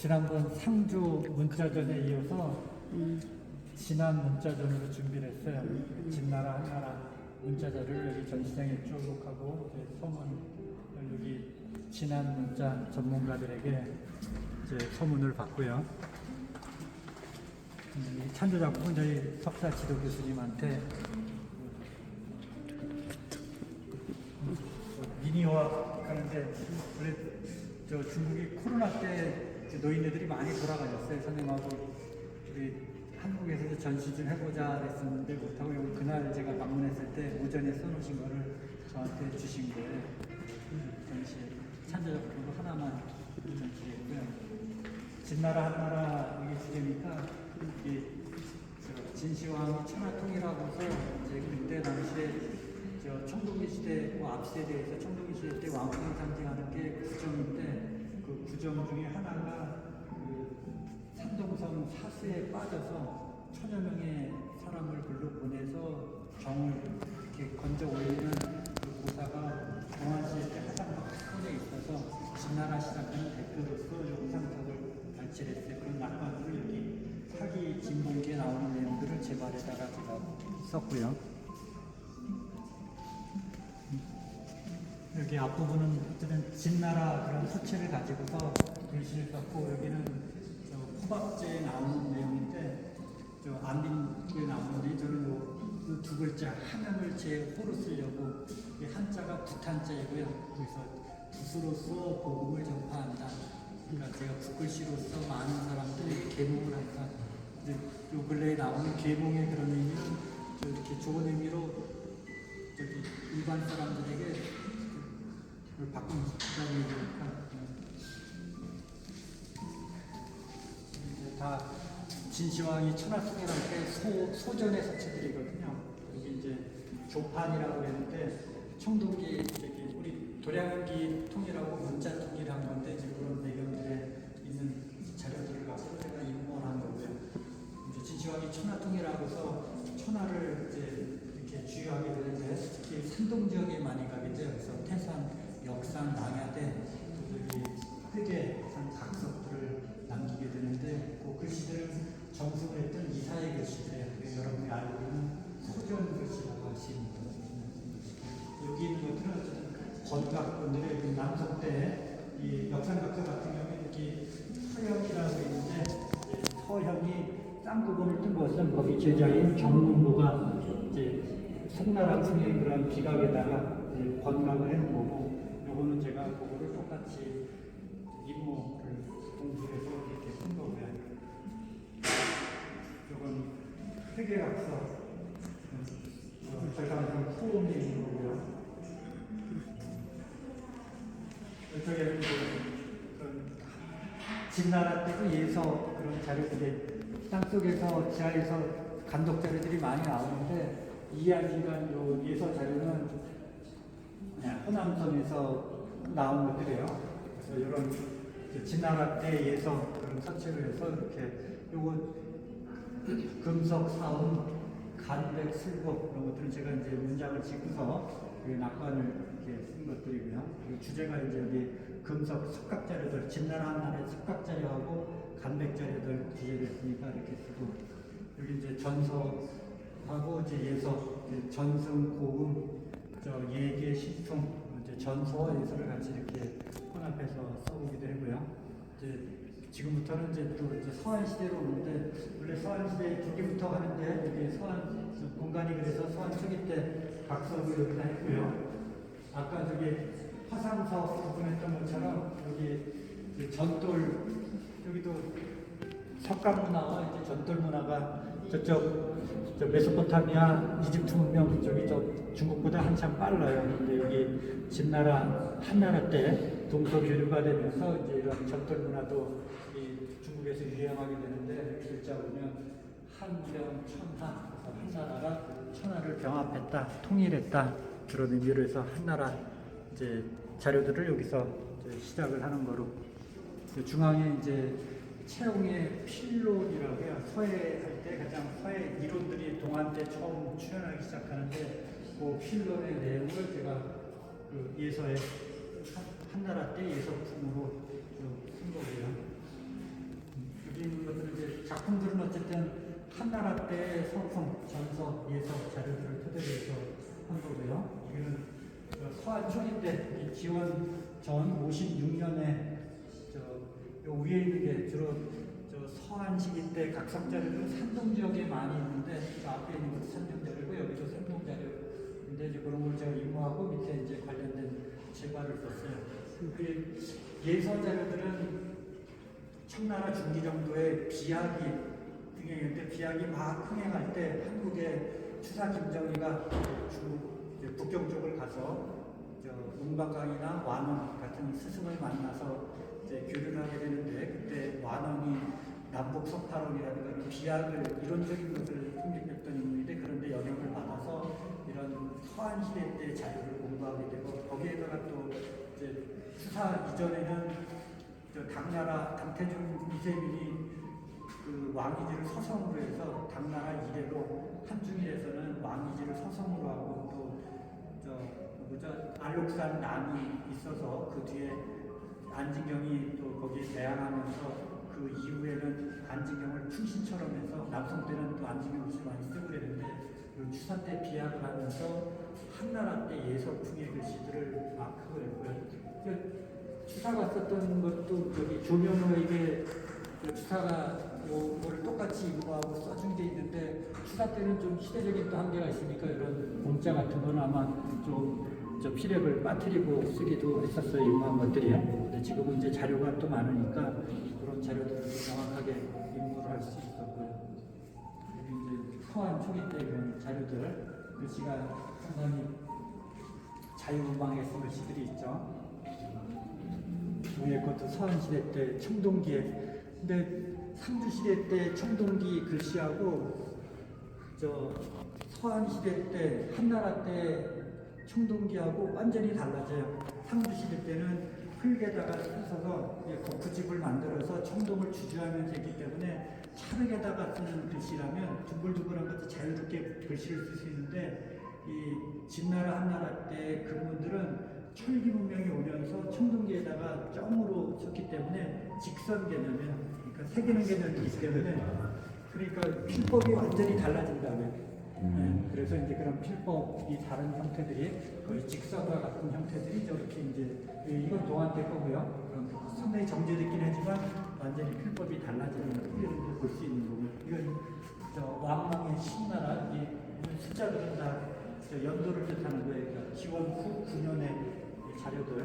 지난번 상주 문자전에 이어서 지난 문자전으로 준비를 했어요. 진나라 한나라 문자전을 여기 전시장에 쭉 하고 서문을 여기 지난 문자 전문가들에게 이제 서문을 받고요. 음, 이 찬조 작품은 저희 석사 지도 교수님한테 미니어학 하는데 중국이 코로나 때 노인네들이 많이 돌아가셨어요. 선생님하고 우리 한국에서 전시 좀 해보자 그랬었는데 못하고 그날 제가 방문했을 때 오전에 써놓으신 거를 저한테 주신 거예요. 전시 찬조작품으로 하나만 전시했고요. 진나라 한나라 이게 주제니까 이게 저 진시황 천하통이라고 해서 이제 그때 당시에 저 청동기 시대 그 앞세대에서 청동기 시대 때 왕궁을 상징하는 게 구정인데 그 구정 중에 하나가 그 산동성 사수에 빠져서 천여 명의 사람을 글로 보내서 정을 이렇게 건져 올리는 그 고사가 때 화상 손에 있어서 진나라 시작하는 대표로서 영상석을 발췌했어요. 그런 낙관을 여기 사기 진봉기에 나오는 내용들을 제 말에다가 제가 썼고요. 앞부분은 어쨌든 진나라 그런 서체를 가지고서 글씨를 썼고 여기는 저 호박제에 나오는 내용인데 저 안빈에 나오는데 저는 요두 글자 한음을 제 호로 쓰려고 이 한자가 부탄자이고요. 그래서 붓으로서 복음을 전파한다. 그러니까 제가 붓글씨로서 많은 사람들이 계몽을 한다. 이제 요 근래에 나오는 계몽의 그런 의미는 저 이렇게 좋은 의미로 저기 일반 사람들에게 그걸 되니까 이제 다 진시황이 천하통이라는 게 소, 소전의 서체들이거든요. 여기 이제 조판이라고 했는데 청동기 우리 도량기 통이라고 문자 통일을 한 건데 이제 그런 배경들에 있는 자료들을 갖고 제가 입문을 한 거고요. 이제 진시황이 천하통이라고 해서 천하를 이제 이렇게 주요하게 되는데 특히 산동 지역에 많이 가게 돼요. 그래서 태산, 역산, 남야대 여기 흑의 산 각석들을 남기게 되는데 그 글씨들은 정수를 했던 이사의. 그래서 여러분이 알고 있는 소전 글씨라고 거죠. 여기 있는 것들은 어쨌든 건각분들의 남석 때이 역산각서 같은 경우에 이렇게 서형이라고 있는데 서형이 쌍 부분을 뜬 것은 거기 제자인 정문부가 이제 송나라 풍의 그런 비각에다가 해놓은 거고 요거는 제가 그거를 똑같이 임모를 공부해서 이렇게 쓴 거고요. 요건 회계각서 제가 좀 소음이 있는 거고요. 그런 진나라 때도 예서 그런 자료들이 땅속에서 지하에서 간독 자료들이 많이 나오는데 이야기가 요 예서 자료는 그냥 호남선에서 나온 것들이에요. 그래서 이런 이제 진나라 때 예서 그런 서체를 해서 이렇게 요거 금석 사원 간백 술복 이런 것들은 제가 이제 문장을 짓고서 그 낙관을 이렇게 쓴 것들이고요. 그리고 주제가 이제 여기 금석 석각자료들 진나라 한나라의 석각자료하고 간백자료들 주제를 했으니까 이렇게 쓰고 여기 이제 전서하고 이제 예서 전승 고음 저 예계 이제 전서와 예서를 같이 이렇게 혼합해서 써보기도 하고요. 이제 지금부터는 이제 또 이제 서한 시대로 오는데 원래 서한 시대 두기부터 하는데 여기 서한 저 공간이 그래서 서한 초기 때 각석을 여기다 했고요. 아까 저기 화상석 부분했던 것처럼 여기 전돌 여기도 석가 문화와 이제 전돌 문화가 저쪽 저 메소포타미아 이집트 문명 저기 저 중국보다 한참 빨라요. 근데 여기 진나라 한나라 때 동서 교류가 되면서 이제 이런 전돌 문화도 이 중국에서 유행하게 되는데 글자 보면 한병 천하 한나라가 천하를 병합했다 통일했다 그런 의미로 해서 한나라 이제 자료들을 여기서 이제 시작을 하는 거로 그 중앙에 이제 채용의 필론이라고 해요. 서해할 때 가장 서해 이론들이 동안 때 처음 출현하기 시작하는데 그 필론의 내용을 제가 그 예서에 한- 한나라 때 예서품으로 좀쓴 거고요. 어쨌든 한나라 때의 성품, 전서, 예서 자료들을 토대로 해서 한 거고요. 이거는 저 서한 초기 때이 지원 전 56년에 저요 위에 있는 게 주로 저 서한 시기 때 각성 자료들은 산동 지역에 많이 있는데 저 앞에 있는 것도 산동 자료고 여기도 산동 자료인데 이제 그런 걸 제가 임무하고 밑에 이제 관련된 제과를 썼어요. 그 예서 자료들은 청나라 중기 정도의 비약이 등장했는데 비약이 막 흥행할 때 한국의 추사 김정희가 이제 북경 쪽을 가서 저 문박강이나 완원 같은 스승을 만나서 이제 교류하게 되는데 그때 완원이 남북 석파론이라든가 비약을 이론적인 것을 풍기했던 인물인데 그런데 영향을 받아서 이런 서한 시대 때 자료를 공부하게 되고 거기에다가 또 이제 추사 이전에는 저 당나라 당태종 이재민이 그 왕이지를 서성으로 해서 당나라 이래로 한중일에서는 왕이지를 서성으로 하고 또저 누구죠? 알록산 난이 있어서 그 뒤에 안진경이 또 거기에 대항하면서 그 이후에는 안진경을 충신처럼 해서 남성 때는 또 안진경 글씨를 많이 쓰고 그랬는데 그 추사 때 비약을 하면서 한나라 때 예서풍의 글씨들을 막 하고 있고요. 추사가 썼던 것도 저기 조명호에게 그 추사가 요거를 똑같이 임무하고 써준 게 있는데 추사 때는 좀 시대적인 또 한계가 있으니까 이런 공짜 같은 거는 아마 좀저 피력을 빠뜨리고 쓰기도 했었어요 임무한 것들이요. 근데 지금은 이제 자료가 또 많으니까 그런 자료들을 정확하게 임무를 할 수 있었고요. 이제 서한 초기 때 이런 자료들 글씨가 상당히 자유분방하게 쓴 글씨들이 있죠. 위에 것도 서한시대 때 청동기에 근데 상주시대 때 청동기 글씨하고 저 서한시대 때 한나라 때 청동기하고 완전히 달라져요. 상주시대 때는 흙에다가 써서 거푸집을 만들어서 청동을 주주하면서 했기 때문에 찰흙에다가 쓰는 글씨라면 둥글둥글한 것도 자유롭게 글씨를 쓸 수 있는데 이 진나라 한나라 때 그분들은 철기 문명이 오면서 청동기에다가 점으로 썼기 때문에 직선 개념이에요. 그러니까 새기는 개념이 있기 때문에 그러니까 필법이 완전히 달라진다고 요. 네, 그래서 이제 그런 필법이 다른 형태들이 거의 직선과 같은 형태들이 저렇게 이제 이건 동안대 거고요. 상당히 정제됐긴 하지만 완전히 필법이 달라지는 풍경을 볼수 있는 거고요. 이건 저 왕망의 신나라 이 숫자들은 다저 연도를 뜻하는 거예요. 그러니까 기원 후 9년의 자료들.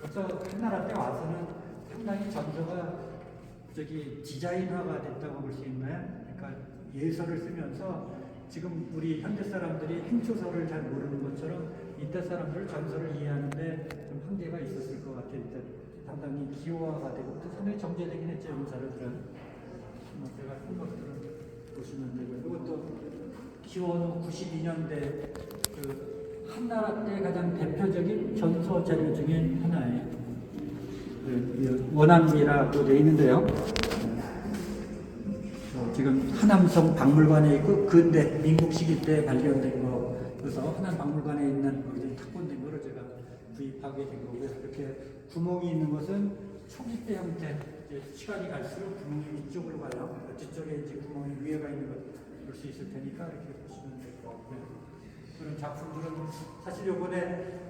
그래서 한나라 때 와서는 상당히 전서가 저기 디자인화가 됐다고 볼 수 있나요? 그러니까 예서를 쓰면서 지금 우리 현대 사람들이 행초서를 잘 모르는 것처럼 이때 사람들 전서를 이해하는데 좀 한계가 있었을 것 같아요. 이때 상당히 기호화가 되고 또 상당히 정제되긴 했죠. 이 자료들은. 뭐 제가 쓴 것들은 보시면 되고 이것도 기원 후 92년대 그 한나라 때 가장 대표적인 전서 자료 중에 하나예요. 그 원암리라고 되어 있는데요. 어, 지금 하남성 박물관에 있고 근대 민국 시기 때 발견된 거 그래서 하남 박물관에 있는 거기서 탁본된 거를 제가 구입하게 된 거고요. 이렇게 구멍이 있는 것은 초기대 형태. 이제 시간이 갈수록 구멍이 이쪽으로 가요. 뒤쪽에 이제 구멍이 위에가 있는 걸볼수 있을 테니까 이렇게 보시면 될 것 같고요. 그런 작품들은 사실 요번에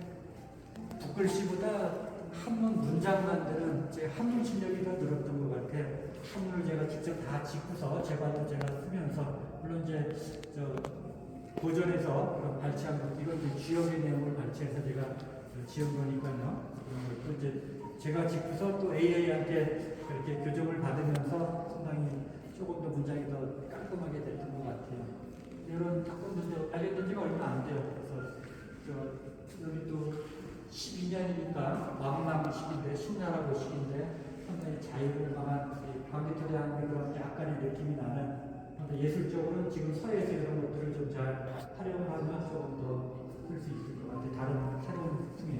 붓글씨보다 한문 문장 만드는 제 한문 실력이 더 늘었던 것 같아요. 한문을 제가 직접 다 짓고서 제발도 제가 쓰면서 물론 이제 저 고전에서 발췌한 것 이건 이제 주역의 내용을 발췌해서 제가 지은 거니까요. 것도 이제 제가 짓고서 또 AI한테 그렇게 교정을 받으면서 상당히 조금 더 문장이 더 깔끔하게 됐던 것 같아요. 이런 작품도 발견된 지가 얼마 안 돼요. 그래서 저 여기 또 12년이니까 왕남 시기인데 신나라고 시기인데 상당히 자유분방한 방대토대한 그런 약간의 느낌이 나는 예술적으로는 지금 서예에서 이런 것들을 좀 잘 활용하면 조금 더쓸수 있을 것 같아요. 다른 새로운 것이죠.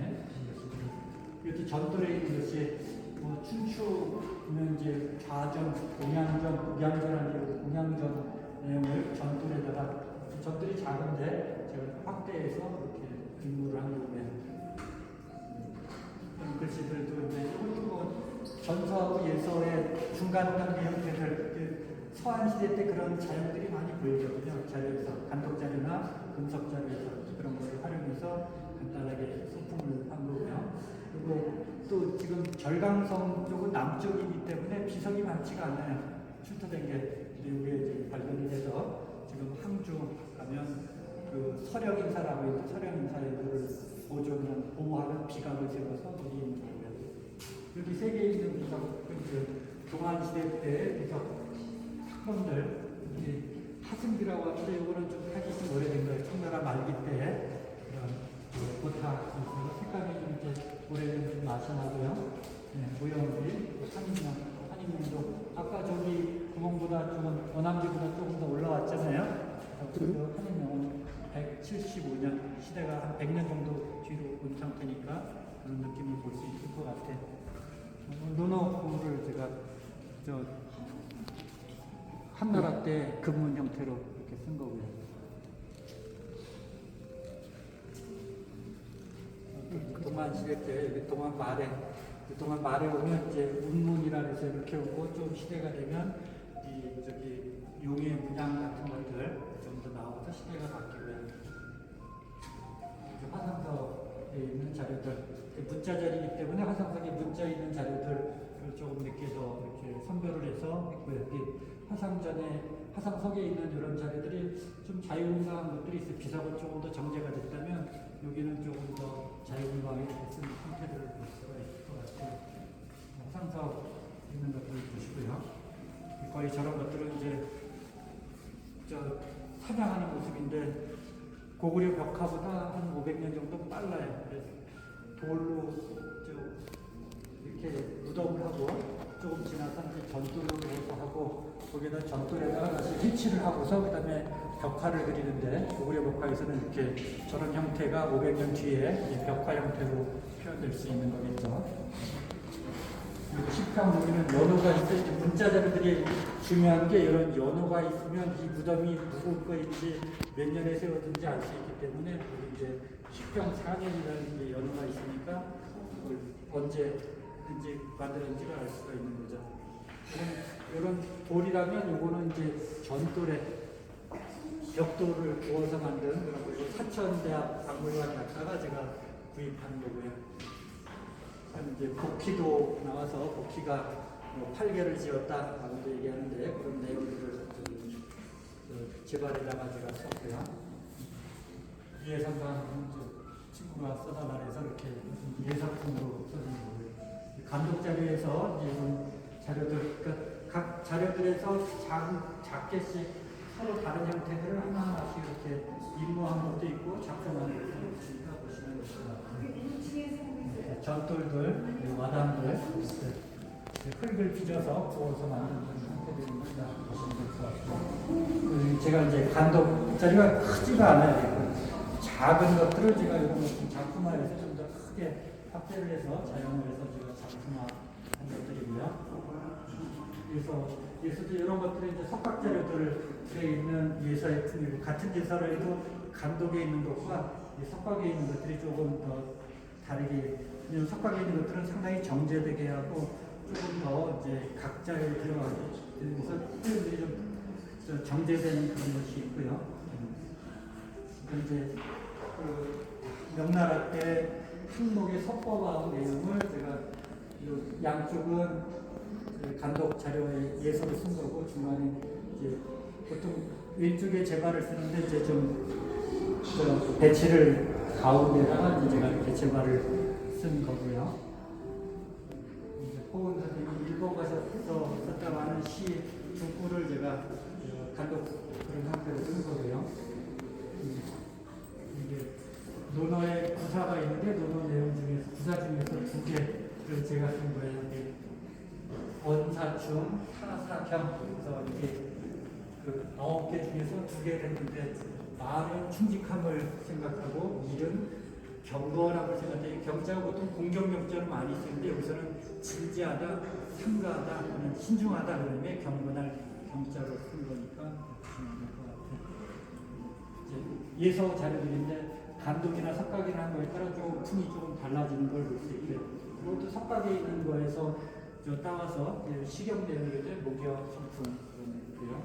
이렇게 전돌에 있는 것이 뭐 춘추면 이제 좌전, 공양전, 공양전하는 공양전 내용을 전돌에다가 전돌이 작은데 제가 확대해서 이렇게 인물을 한 거고요. 그런 글씨들도 이제 뭐 전서하고 예서의 중간 단계 형태들 서한 시대 때 그런 자료들이 많이 보이거든요. 자료에서 간독 자료나 금속 자료에서 그런 거를 활용해서 간단하게 소품을 한 거고요. 그리고 또 지금 절강성 쪽은 남쪽이기 때문에 비석이 많지가 않아요. 출토된 게 미국에 발견이 돼서 지금 항주 가면 그 서령 인사라고 있는 서령 인사들을 보존하는 보호하는 비각을 세워서 거기 있는 거고요. 여기 세 개 있는 비석 그 동안 시대 때 비석 이게 하승비라고 하는데 이거는 좀 하기 좀 오래된 거예요. 청나라 말기 때 그런 그 고타 있어서 색감이 좀 이제 오래된 나고요. 네, 모형이 한인명, 한인명도 아까 저기 구멍보다 조금 원암지보다 조금 더 올라왔잖아요. 그래서 한인명은 175년 시대가 한 100년 정도 뒤로 온 상태니까 그런 느낌을 볼 수 있을 것 같아. 루너프를 제가 저 한나라 때 금문 형태로 이렇게 쓴 거고요. 그 동안 시대 때 여기 동안 말에 그 동안 말에 오면 이제 운문이라 해서 이렇게 오고 좀 시대가 되면 이 저기 용의 문양 같은 것들 좀 더 나와서 시대가 바뀌고요. 이제 화상석에 있는 자료들 그 문자 자리이기 때문에 화상석에 문자 있는 자료들을 조금 더 이렇게 선별을 해서. 여기 화상전에 화상석에 있는 이런 자료들이 좀 자유분방한 것들이 있어요. 비석은 조금 더 정제가 됐다면 여기는 조금 더 자유분방하게 쓴 형태들을 볼 수가 있을 것 같아요. 화상석 있는 것들 보시고요. 거의 저런 것들은 이제 저 사냥하는 모습인데 고구려 벽화보다 한 500년 정도 빨라요. 그래서 돌로 저 이렇게 무덤을 하고 조금 지나서 해서 하고 거기다 전돌에다가 다시 해치를 하고서 그 다음에 벽화를 그리는데 고구려 벽화에서는 이렇게 저런 형태가 500년 뒤에 이 벽화 형태로 표현될 수 있는 거겠죠. 그리고 식당 연호가 있어요. 이제 문자 자료들이 중요한 게 이런 연호가 있으면 이 무덤이 누구 거인지 몇 년에 세워진지 알 수 있기 때문에 우리 이제 식병 4년이라는 게 연호가 있으니까 그걸 언제든지 만들었는지를 알 수가 있는 거죠. 이런 돌이라면 요거는 이제 전돌에 벽돌을 구워서 만든 그런 거고 사천대학 박물관 갔다가 제가 구입한 거고요. 한 이제 복희도 나와서 복희가 뭐 8개를 지었다 라고 얘기하는데 그런 내용들을 좀, 그 제발에다가 제가 썼고요. 위에 상관 친구가 써달라 해서 이렇게 예사품으로 써준 거고요. 감독 자료에서 이런 자료들, 그러니까 각 자료들에서 작, 작게씩 서로 다른 형태들을 하나하나씩 이렇게 임무한 것도 있고 작성한 것도 있으니까 보시면 같아요. 네, 전돌들, 그리고 와담들, 이렇게 흙을 빚어서 구워서 만든 같고. 그 제가 이제 간독 자리가 크지가 않아요. 작은 것들을 제가 이런 작품화해서 좀 더 크게 확대를 해서 자연을 해서 제가 작품화한 것들이고요. 그래서 예서도 이런 것들이 이제 석각 자료들 들어있는 예서의 품이고 같은 예서를 해도 감독에 있는 것과 이 석각에 있는 것들이 조금 더 다르게 석각에 있는 것들은 상당히 정제되게 하고 조금 더 이제 각자에 들어가게 그래서 표현들이 좀저 정제되는 그런 것이 있고요. 음. 이제 그 명나라 때 항목의 석법화 내용을 제가 요 양쪽은 그 간독 자료에 예서를 쓴 거고 중간에 이제 보통 왼쪽에 제발을 쓰는데 이제 좀저 배치를 가운데다가 이제 제가 이렇게 제발을 쓴 거고요. 이제 호은 선생님이 일본 가서 썼다고 하는 시두 구를 제가 간독 그런 형태로 쓴 거고요. 이게 논어에 구사가 있는데 논어 내용 중에서 구사 중에서 두 개를 제가 쓴 거예요. 이게 원사충, 하사경 그래서 이게 그 아홉 개 중에서 두 개를 했는데 말은 충직함을 생각하고 일은 경거라고 생각해 경자가 보통 공경경자를 많이 쓰는데 여기서는 진지하다, 삼가하다, 신중하다 그러면 경건할 경자로 쓴 거니까 보시면 될것 같아요. 예서 자료들인데 감독이나 석각이나 거에 따라 좀 품이 조금 달라지는 걸 볼 수 있고요. 또 석각에 있는 거에서 저 따와서 식용 내용이죠. 목욕, 성품 그런 있고요.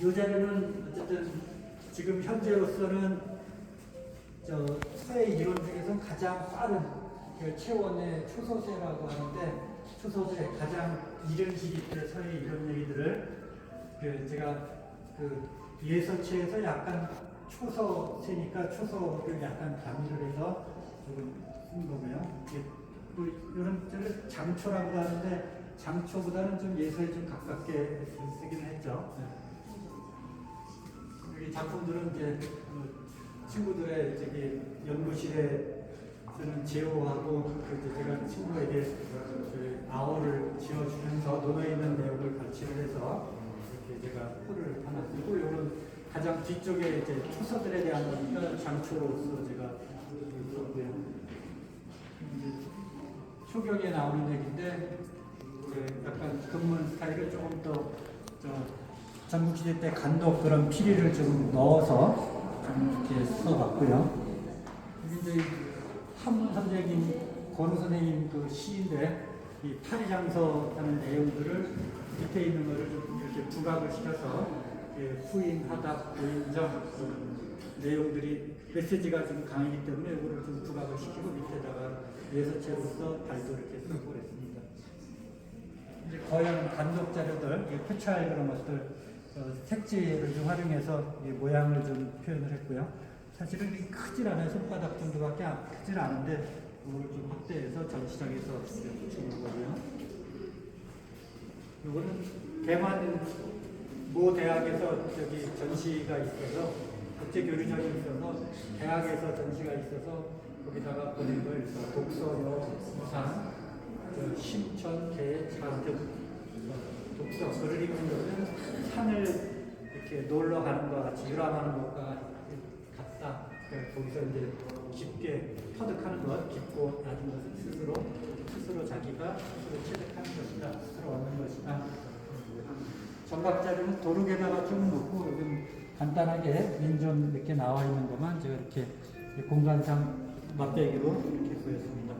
이 자료는 어쨌든 지금 현재로서는 저 서해 이론 중에서 가장 빠른 그 최원의 초소세라고 하는데 초소세 가장 이른 시기 때 서해 이론 얘기들을 그 제가 그 예서치에서 약간 초서세니까 초서를 약간 가미를 해서 조금 쓴 거고요. 또 이런 저를 장초라고 하는데 장초보다는 좀 예서에 좀 가깝게 쓰긴 했죠. 네. 여기 작품들은 이제 그 친구들의 저기 연구실에 쓰는 제호하고 그 이제 제가 친구에게 그 아오를 지어주면서 논에 있는 내용을 발치를 해서 이렇게 제가 표를 하나 쓰고 이런 가장 뒤쪽에 이제 초서들에 대한 장초로서 제가. 이제 초경에 나오는 얘기인데 그 약간 근문 스타일을 조금 더저 전국시대 때 간독 그런 피리를 좀 넣어서 좀 이렇게 써봤고요. 이제 한문 선생님, 권우 선생님 그 시인데 이 파리장서 하는 내용들을 밑에 있는 거를 좀 이렇게 부각을 시켜서 예, 후인, 하답, 고인정 그 내용들이 메시지가 좀 강하기 때문에 이거를 좀 부각을 시키고 밑에다가 예서체로서 달도 이렇게 쓰고 그랬습니다. 이제 거연 간독 자료들, 이 표찰 그런 것들 어, 색지를 좀 활용해서 이 모양을 좀 표현을 했고요. 사실은 이 크질 않아요. 손바닥 정도밖에 안- 크질 않은데 이걸 좀 확대해서 전시장에서 붙인 거고요. 이거는 대만 모 대학에서 저기 전시가 있어서 국제 교류전이 있어서 대학에서 전시가 있어서 거기다가 보낸 독서요, 부산, 저 심천, 대, 자등 독서 글을 읽는 것은 산을 이렇게 놀러 가는 것 같이 유람하는 것과 같다. 그러니까 거기서 이제 깊게 터득하는 것, 깊고 낮은 것을 스스로 스스로 자기가 스스로 체득하는 것이다. 스스로 얻는 것이다. 정각자료는 도둑에다가 좀 놓고 요즘 간단하게 민좀 이렇게 나와 있는 것만 제가 이렇게 공간상 맛배기로 이렇게 보였습니다.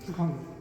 수강